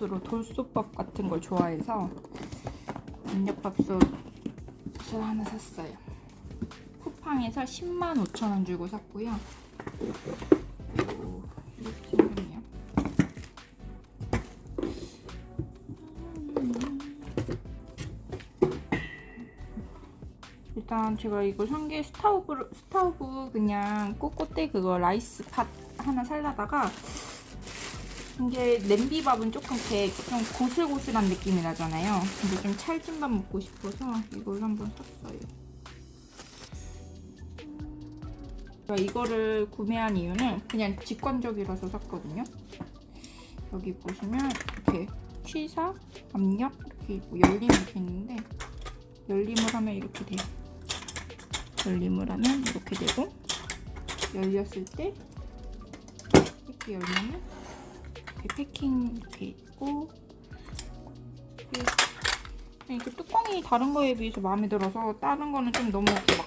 압력밥솥으로 돌솥밥 같은 걸 좋아해서 압력밥솥을 하나 샀어요. 쿠팡에서 10만 5천 원 주고 샀고요. 일단 제가 이거 산 게 스타우브 스타우브 그냥 꼬꼬대 그거 라이스 팟 하나 살라다가 이게 냄비밥은 조금 이렇게 좀 고슬고슬한 느낌이 나잖아요. 근데 좀 찰진 밥 먹고 싶어서 이걸 한번 샀어요. 이거를 구매한 이유는 그냥 직관적이라서 샀거든요. 여기 보시면 이렇게 취사, 압력 이렇게 있고 열림 이렇게 있는데 열림을 하면 이렇게 돼요. 열림을 하면 이렇게 되고 열렸을 때 이렇게 이렇게 패킹 이렇게 있고 이렇게 뚜껑이 다른 거에 비해서 마음에 들어서 다른 거는 좀 너무 막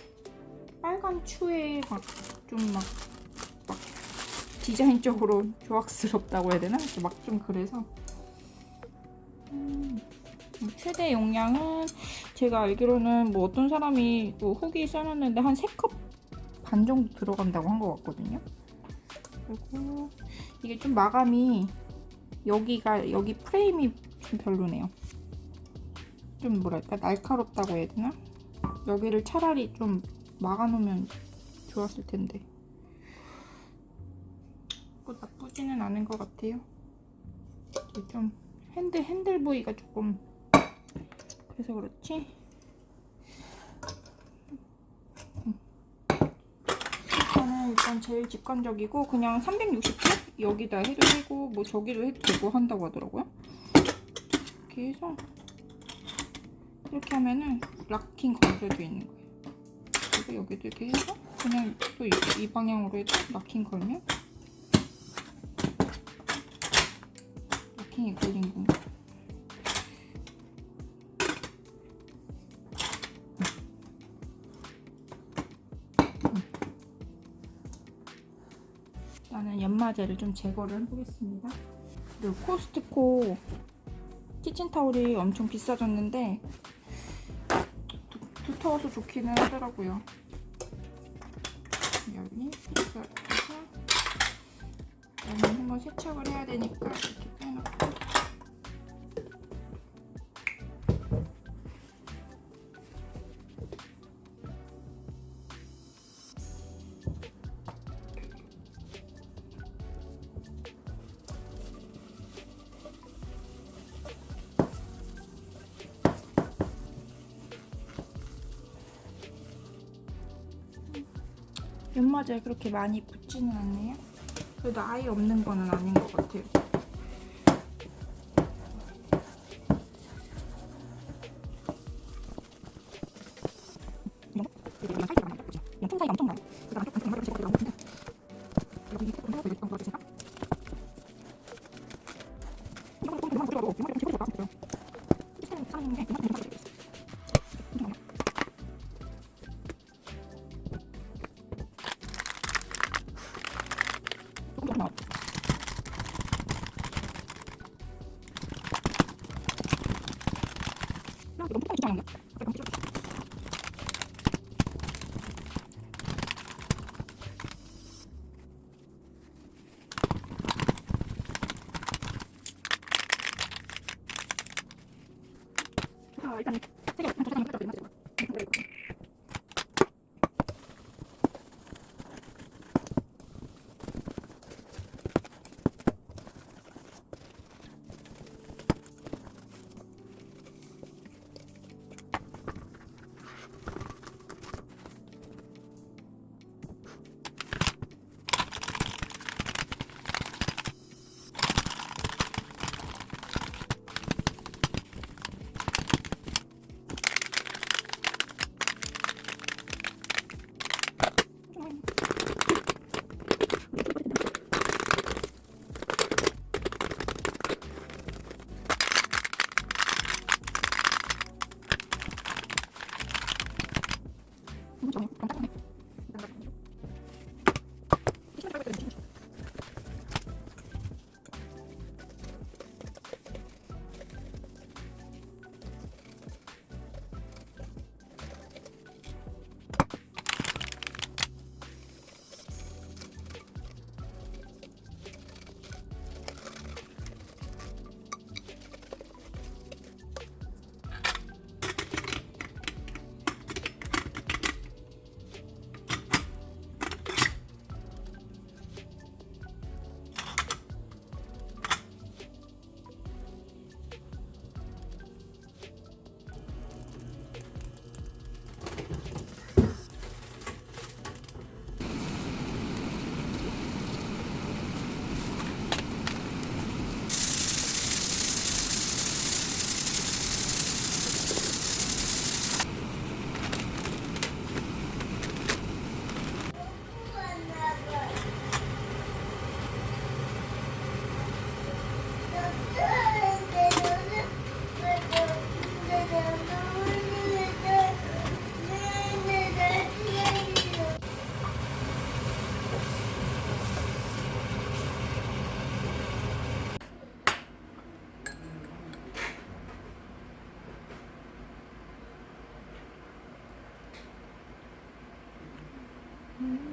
빨간 추에 막좀막막 디자인적으로 조악스럽다고 해야 되나? 막 좀 그래서 음, 최대 용량은 제가 알기로는 뭐 어떤 사람이 뭐 후기 써놨는데 한 3컵 반 정도 들어간다고 한 것 같거든요. 그리고 이게 좀 마감이 여기가 여기 프레임이 좀 별로네요. 좀 뭐랄까 날카롭다고 해야 되나? 여기를 차라리 좀 막아놓으면 좋았을 텐데. 뭐 나쁘지는 않은 것 같아요. 좀 핸들 핸들 부위가 조금 그래서 그렇지. 음. 저는 일단 제일 직관적이고 그냥 360도 여기다 해도 되고 뭐 저기도 해도 되고 한다고 하더라고요. 이렇게 해서 이렇게 하면은 락킹 걸려져 있는 거예요. 그리고 여기도 이렇게 해서 그냥 또 이 방향으로 해도 락킹 걸면 락킹이 걸린 건가? 나는 연마제를 좀 제거를 해보겠습니다. 그리고 코스트코 키친타올이 엄청 비싸졌는데 두, 두터워서 좋기는 하더라고요. 여기 여기 한번 세척을 해야 되니까 연마제 그렇게 많이 붙지는 않네요. 그래도 아예 없는 거는 아닌 것 같아요. 아, 일단 这准备，我有然后 Mm-hmm.